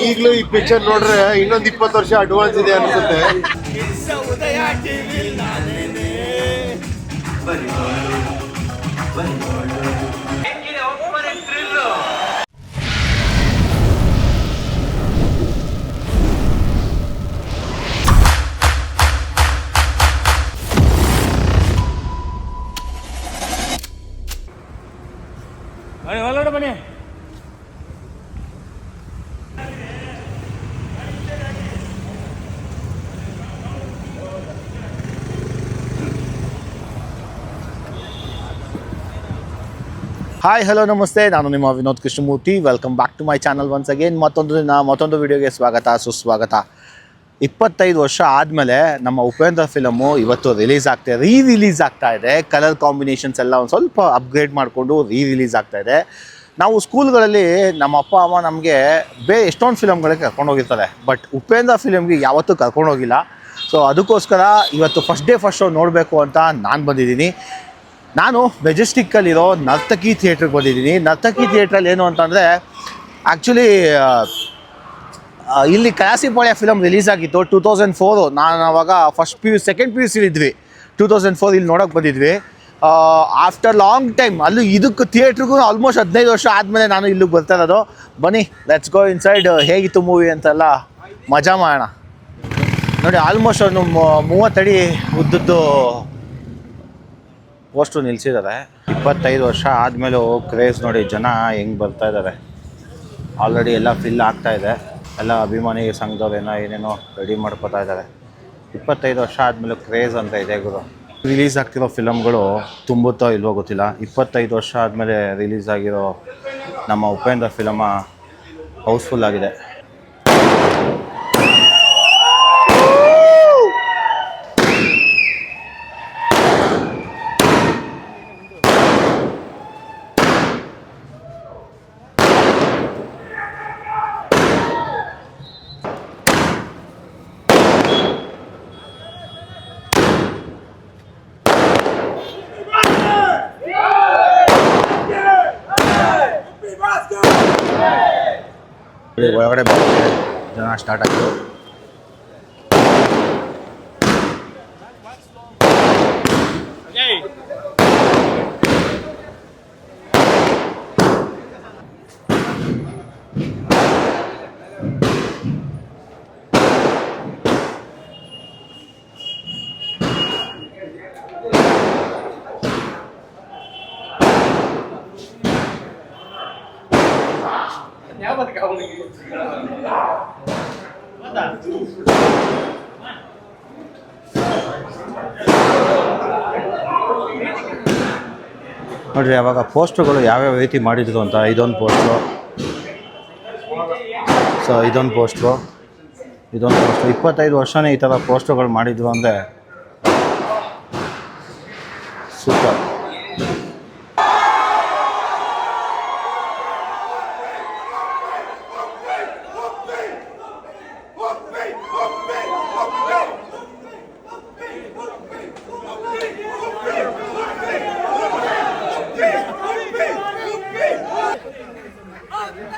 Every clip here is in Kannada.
ಈಗಲೂ ಈ ಪಿಕ್ಚರ್ ನೋಡ್ರೆ ಇನ್ನೊಂದು ಇಪ್ಪತ್ತು ವರ್ಷ ಅಡ್ವಾನ್ಸ್ ಇದೆ ಅನ್ಸುತ್ತೆ. ಹಾಯ್ ಹಲೋ ನಮಸ್ತೆ. ನಾನು ನಿಮ್ಮ Vinod Krishnamurthy. Welcome back to my channel once again ಮತ್ತೊಂದು ದಿನ, ಮತ್ತೊಂದು ವಿಡಿಯೋಗೆ ಸ್ವಾಗತ, ಸುಸ್ವಾಗತ. ಇಪ್ಪತ್ತೈದು ವರ್ಷ ಆದಮೇಲೆ ನಮ್ಮ ಉಪೇಂದ್ರ ಫಿಲಮು ಇವತ್ತು ರಿಲೀಸ್ ಆಗ್ತಾ ರೀ ರಿಲೀಸ್ ಆಗ್ತಾ ಇದೆ. ಕಲರ್ ಕಾಂಬಿನೇಷನ್ಸ್ ಎಲ್ಲ ಒಂದು ಸ್ವಲ್ಪ ಅಪ್ಗ್ರೇಡ್ ಮಾಡಿಕೊಂಡು ರೀ ರಿಲೀಸ್ ಆಗ್ತಾ ಇದೆ. ನಾವು ಸ್ಕೂಲ್ಗಳಲ್ಲಿ ನಮ್ಮ ಅಪ್ಪ, ಅಮ್ಮ ನಮಗೆ ಬೇ, ಎಷ್ಟೊಂದು ಫಿಲಮ್ಗಳಿಗೆ ಕರ್ಕೊಂಡೋಗಿರ್ತಾರೆ ಬಟ್ ಉಪೇಂದ್ರ ಫಿಲಮ್ಗೆ ಯಾವತ್ತೂ ಕರ್ಕೊಂಡೋಗಿಲ್ಲ ಸೊ ಅದಕ್ಕೋಸ್ಕರ ಇವತ್ತು ಫಸ್ಟ್ ಡೇ ಫಸ್ಟ್ ಶೋ ನೋಡಬೇಕು ಅಂತ ನಾನು ಬಂದಿದ್ದೀನಿ. ನಾನು ಮೆಜೆಸ್ಟಿಕ್ಕಲ್ಲಿರೋ ನರ್ತಕಿ ಥಿಯೇಟ್ರಿಗೆ ಬಂದಿದ್ದೀನಿ. ನರ್ತಕಿ ಥಿಯೇಟ್ರಲ್ಲಿ ಏನು ಅಂತಂದರೆ ಆ್ಯಕ್ಚುಲಿ ಇಲ್ಲಿ ಕಯಾಸಿಪಾಳ್ಯ ಫಿಲಮ್ ರಿಲೀಸ್ ಆಗಿತ್ತು ಟೂ ತೌಸಂಡ್ ಫೋರು ನಾನು ಅವಾಗ first P U second P U ಸಿಲಿದ್ವಿ two thousand four ಇಲ್ಲಿ ನೋಡೋಕೆ ಬಂದಿದ್ವಿ. ಆಫ್ಟರ್ ಲಾಂಗ್ ಟೈಮ್ ಅಲ್ಲಿ ಇದಕ್ಕೆ ಥಿಯೇಟ್ರಿಗೂ ಆಲ್ಮೋಸ್ಟ್ ಹದಿನೈದು ವರ್ಷ ಆದಮೇಲೆ ನಾನು ಇಲ್ಲಿಗೆ ಬರ್ತಾ ಇರೋದು. ಬನ್ನಿ ಲೆಟ್ಸ್ ಗೋ ಇನ್ಸೈಡ್ ಹೇಗಿತ್ತು ಮೂವಿ ಅಂತೆಲ್ಲ ಮಜಾ ಮಾಡೋಣ. ನೋಡಿ ಆಲ್ಮೋಸ್ಟ್ ಒಂದು ಮೂವತ್ತಡಿ ಉದ್ದದ್ದು ಪೋಸ್ಟು ನಿಲ್ಸಿದ್ದಾರೆ. ಇಪ್ಪತ್ತೈದು ವರ್ಷ ಆದಮೇಲೂ ಕ್ರೇಜ್ ನೋಡಿ ಜನ ಹೆಂಗೆ ಬರ್ತಾ ಇದ್ದಾರೆ. ಆಲ್ರೆಡಿ ಎಲ್ಲ ಫಿಲ್ ಆಗ್ತಾ ಇದೆ. ಎಲ್ಲ ಅಭಿಮಾನಿ ಸಂಘದವ್ರೇನೋ ಏನೇನೋ ರೆಡಿ ಮಾಡ್ಕೋತಾ ಇದ್ದಾರೆ. ಇಪ್ಪತ್ತೈದು ವರ್ಷ ಆದಮೇಲೆ ಕ್ರೇಜ್ ಅಂತ ಇದೆ ಗುರು. ರಿಲೀಸ್ ಆಗ್ತಿರೋ ಫಿಲಮ್ಗಳು ತುಂಬುತ್ತೋ ಇಲ್ವೋ ಗೊತ್ತಿಲ್ಲ. ಇಪ್ಪತ್ತೈದು ವರ್ಷ ಆದಮೇಲೆ ರಿಲೀಸ್ ಆಗಿರೋ ನಮ್ಮ ಉಪೇಂದ್ರ ಫಿಲಮ ಹೌಸ್ಫುಲ್ ಆಗಿದೆ. ಒಳಗಡೆ ಬರೋಕ್ಕೆ ಜನ ಸ್ಟಾರ್ಟ್ ನೋಡ್ರಿ ಅವಾಗ ಯಾವ ಯಾವ್ಯಾವ ರೀತಿ ಮಾಡಿದ್ರು ಅಂತ ಇದೊಂದು ಪೋಸ್ಟ್ರು. ಸೊ ಇದೊಂದು ಪೋಸ್ಟ್ರು. ಇದೊಂದು ಪೋಸ್ಟ್ ಇಪ್ಪತ್ತೈದು ವರ್ಷನೇ ಈ ಥರ ಪೋಸ್ಟರ್ಗಳು ಮಾಡಿದ್ರು ಅಂದರೆ ಸೂಪರ್.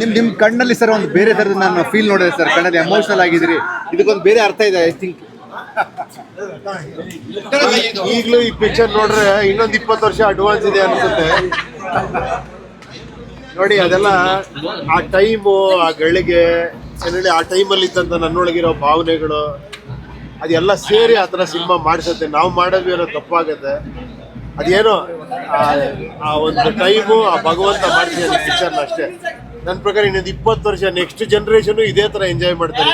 ನಿಮ್ ನಿಮ್ ಕಣ್ಣಲ್ಲಿ ಸರ್ ಒಂದು ಬೇರೆ ತರದ ನಾನು ಫೀಲ್ ನೋಡಿದೆ ಸರ್ ಕಣ್ಣಲ್ಲಿ ಎಮೋಷನಲ್ ಆಗಿದ್ರಿ ಇದಕ್ಕೊಂದು ಬೇರೆ ಅರ್ಥ ಇದೆ ಐ ಥಿಂಕ್ ಈಗಲೂ ಈ ಪಿಕ್ಚರ್ ನೋಡ್ರೆ ಇನ್ನೊಂದು ಇಪ್ಪತ್ತು ವರ್ಷ ಅಡ್ವಾನ್ಸ್ ಇದೆ ಅನ್ಸುತ್ತೆ. ನೋಡಿ, ಅದೆಲ್ಲ ಆ ಟೈಮು ಆ ಗಳಿಗೆ ಏನೇಳಿ ಆ ಟೈಮಲ್ಲಿ ಇದ್ದಂತ ನನ್ನೊಳಗಿರೋ ಭಾವನೆಗಳು, ಅದೆಲ್ಲ ಸೇರಿ ಆ ಥರ ಸಿನಿಮಾ ಮಾಡಿಸುತ್ತೆ. ನಾವು ಮಾಡೋದು ಏನೋ ತಪ್ಪಾಗತ್ತೆ. ಅದೇನೋ ಆ- ಆ ಒಂದು ಟೈಮು ಆ ಭಗವಂತ ಮಾಡಿಸಿದ ಪಿಕ್ಚರ್ನ ಅಷ್ಟೇ. ನನ್ನ ಪ್ರಕಾರ ಇನ್ನೊಂದು ಇಪ್ಪತ್ತು ವರ್ಷ ನೆಕ್ಸ್ಟ್ ಜನರೇಷನ್ ಇದೇ ತರ ಎಂಜಾಯ್ ಮಾಡ್ತಾರೆ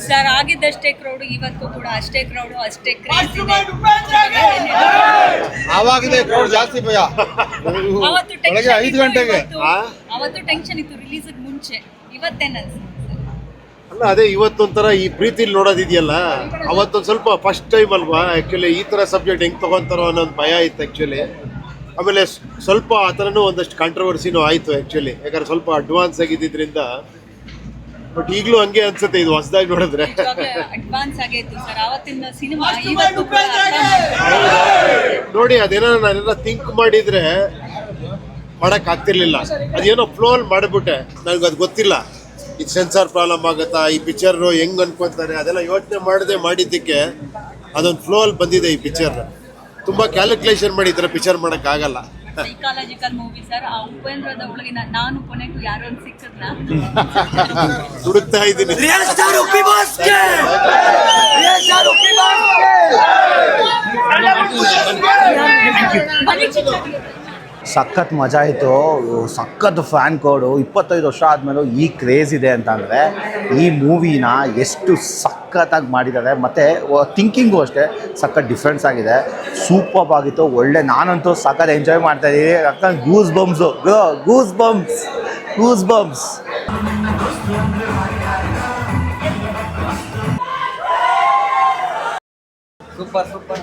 ಸರ್ ಆಗಿದ್ದಷ್ಟೇ ಕ್ರೌಡ್ ಇವತ್ತು ಕೂಡ ಅಷ್ಟೇ ಕ್ರೌಡ್ ಅಷ್ಟೇ ಕ್ರೇಜ್ ಆವಾಗಲೇ ಕ್ರೌಡ್ ಜಾಸ್ತಿ ಭಯ. ಅವತ್ತು ಟೆನ್ಷನ್ ಐದು ಗಂಟೆಗೆ. ಆ? ಅವತ್ತು ಟೆನ್ಷನ್ ಇತ್ತು ರಿಲೀಸ್ ಮುಂಚೆ. ಇವತ್ತೇನ ಅಲ್ಲ ಅದೇ ಇವತ್ತೊಂಥರ ಈ ಪ್ರೀತಿಲಿ ನೋಡೋದಿದೆಯಲ್ಲ ಅವತ್ತೊಂದು ಸ್ವಲ್ಪ ಫಸ್ಟ್ ಟೈಮ್ ಅಲ್ವಾ? ಆ್ಯಕ್ಚುಲಿ ಈ ಥರ ಸಬ್ಜೆಕ್ಟ್ ಹೆಂಗೆ ಅನ್ನೋ ಒಂದು ಭಯ ಇತ್ತು ಆ್ಯಕ್ಚುಲಿ ಆಮೇಲೆ ಸ್- ಸ್ವಲ್ಪ ಆ ಥರನೂ ಒಂದಷ್ಟು ಕಾಂಟ್ರವರ್ಸಿನೂ ಆಯಿತು ಆ್ಯಕ್ಚುಲಿ ಯಾಕಂದ್ರೆ ಸ್ವಲ್ಪ ಅಡ್ವಾನ್ಸ್ ಆಗಿದ್ದರಿಂದ ಬಟ್ ಈಗಲೂ ಹಂಗೆ ಅನ್ಸುತ್ತೆ ಇದು ಹೊಸದಾಗಿ ನೋಡಿದ್ರೆ. ಅಡ್ವಾನ್ಸ್ ಆಗೈತು ಸರ್. ಅವತ್ತಿನ ಸಿನಿಮಾ ಇವತ್ತು ಕೂಡ ಅರ್ಥ ಮಾಡ್ಕೊಂಡು ನೋಡಿ ಅದೇನೋ ನಾನೆಲ್ಲ ಥಿಂಕ್ ಮಾಡಿದ್ರೆ ಮಾಡಕ್ ಆಗ್ತಿರ್ಲಿಲ್ಲ ಅದೇನೋ ಫ್ಲೋ ಅಲ್ಲಿ ಮಾಡಿಬಿಟ್ಟೆ. ನನಗೆ ಅದು ಗೊತ್ತಿಲ್ಲ. ಇದು ಸೆನ್ಸಾರ್ ಪ್ರಾಬ್ಲಮ್ ಆಗುತ್ತಾ? ಈ ಪಿಕ್ಚರ್ ಹೆಂಗ್ ಅನ್ಕೊಂತಾರೆ? ಅದೆಲ್ಲ ಯೋಚನೆ ಮಾಡದೆ ಮಾಡಿದ್ದಕ್ಕೆ ಅದೊಂದು ಫ್ಲೋ ಅಲ್ಲಿ ಬಂದಿದೆ ಈ ಪಿಕ್ಚರ್ ತುಂಬಾ ಕ್ಯಾಲ್ಕುಲೇಷನ್ ಮಾಡಿ ಈ ಥರ ಪಿಕ್ಚರ್ ಮಾಡಕ್ ಆಗಲ್ಲ. ಸೈಕಾಲಜಿಕಲ್ ಮೂವಿ ಸರ್ ಆ ಉಪೇಂದ್ರದ ಒಳಗೆ ನಾನು ಕೊನೆಗೂ ಯಾರೋ ಸಿಕ್ಕದ್ನ? ಹುಡುಕ್ತಾ ಇದ್ದೀನಿ. ರಿಯಲ್ ಸಖತ್ ಮಜಾ ಆಯಿತು. ಸಖತ್ ಫ್ಯಾನ್ ಕೋಡು ಇಪ್ಪತ್ತೈದು ವರ್ಷ ಆದಮೇಲೆ ಈ ಕ್ರೇಜ್ ಇದೆ ಅಂತಂದರೆ ಈ ಮೂವಿನ ಎಷ್ಟು ಸಖತ್ತಾಗಿ ಮಾಡಿದ್ದಾರೆ. ಮತ್ತು ಥಿಂಕಿಂಗು ಅಷ್ಟೇ ಸಖತ್ ಡಿಫ್ರೆನ್ಸ್ ಆಗಿದೆ. ಸೂಪರ್ ಆಗಿತ್ತು. ಒಳ್ಳೆ, ನಾನಂತೂ ಸಖತ್ ಎಂಜಾಯ್ ಮಾಡ್ತಾ ಇದ್ದೀನಿ. ಅಕ್ಕ goose bumps goose bumps goose bumps super super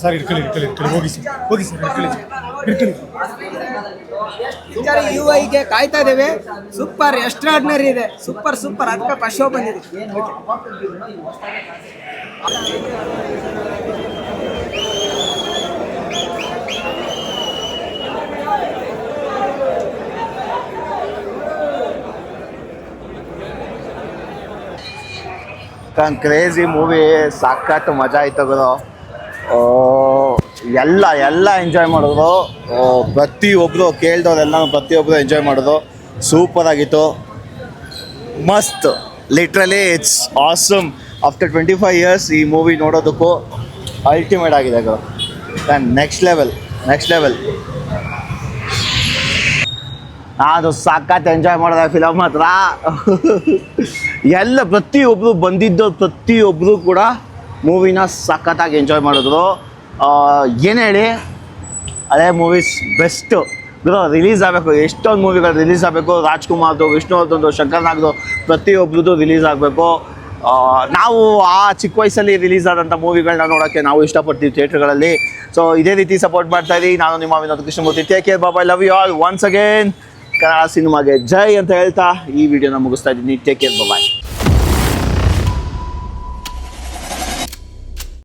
sir ಇರ್ಕಲಿ ಇರ್ಕಲಿ ಇರ್ಕಲಿ. ಹೋಗಿ ಸರ್ ಹೋಗಿ ಸರ್ ಪಿಕ್ಚರ್ ಯು ಐಗೆ ಕಾಯ್ತಾ ಇದ್ದೇವೆ. ಸೂಪರ್ ಎಕ್ಸ್ಟ್ರಾರ್ಡಿನರಿ ಇದೆ. Super super. ಅದಕ್ಕೆ ಫಸ್ಟ್ ಶೋ ಬಂದಿದೆ. ಕ್ರೇಜಿ ಮೂವಿ ಸಖತ್ ಮಜಾ ಆಯ್ತು ಗುರು. ಎಲ್ಲ ಎಲ್ಲ ಎಂಜಾಯ್ ಮಾಡಿದ್ರು ಪ್ರತಿಯೊಬ್ಬರು ಕೇಳ್ದವ್ರೆಲ್ಲ ಪ್ರತಿಯೊಬ್ರು ಎಂಜಾಯ್ ಮಾಡಿದ್ರು ಸೂಪರ್ ಆಗಿತ್ತು. ಮಸ್ತ್. Literally it's awesome after twenty five years ಈ ಮೂವಿ ನೋಡೋದಕ್ಕೂ ಅಲ್ಟಿಮೇಟ್ ಆಗಿದೆ ಗುರು. ನೆಕ್ಸ್ಟ್ ಲೆವೆಲ್ ನೆಕ್ಸ್ಟ್ ಲೆವೆಲ್ ಅದು ಸಖತ್ ಎಂಜಾಯ್ ಮಾಡಿದೆ ಫಿಲಮ್ ಹತ್ರ. ಎಲ್ಲ ಪ್ರತಿಯೊಬ್ಬರು ಬಂದಿದ್ದು ಪ್ರತಿಯೊಬ್ಬರು ಕೂಡ ಮೂವಿನ ಸಖತ್ತಾಗಿ ಎಂಜಾಯ್ ಮಾಡಿದ್ರು. ಏನು ಹೇಳಿ? ಹಳೆ ಮೂವೀಸ್ ಬೆಸ್ಟು ಬ್ರೋ ರಿಲೀಸ್ ಆಗಬೇಕು. ಎಷ್ಟೊಂದು ಮೂವಿಗಳು ರಿಲೀಸ್ ಆಗಬೇಕು. ರಾಜ್ಕುಮಾರ್ದು, ವಿಷ್ಣುವರ್ಧನ್ದು, ಶಂಕರ್ನಾಗ್ದು ಪ್ರತಿಯೊಬ್ಬರದ್ದು ರಿಲೀಸ್ ಆಗಬೇಕು. ನಾವು ಆ ಚಿಕ್ಕ ವಯಸ್ಸಲ್ಲಿ ರಿಲೀಸ್ ಆದಂಥ ಮೂವಿಗಳನ್ನ ನೋಡೋಕ್ಕೆ ನಾವು ಇಷ್ಟಪಡ್ತೀವಿ ಥಿಯೇಟ್ರ್ಗಳಲ್ಲಿ. ಸೊ ಇದೇ ರೀತಿ ಸಪೋರ್ಟ್ ಮಾಡ್ತಾ ಇದ್ದೀವಿ ನಾನು ನಿಮ್ಮ Vinod Krishnamurthy. Take care Baba love you all once again Kannada ಸಿನಿಮಾಗೆ ಜೈ ಅಂತ ಹೇಳ್ತಾ ಈ ವಿಡಿಯೋನ ಮುಗಿಸ್ತಾ ಇದ್ದೀನಿ. Take care bye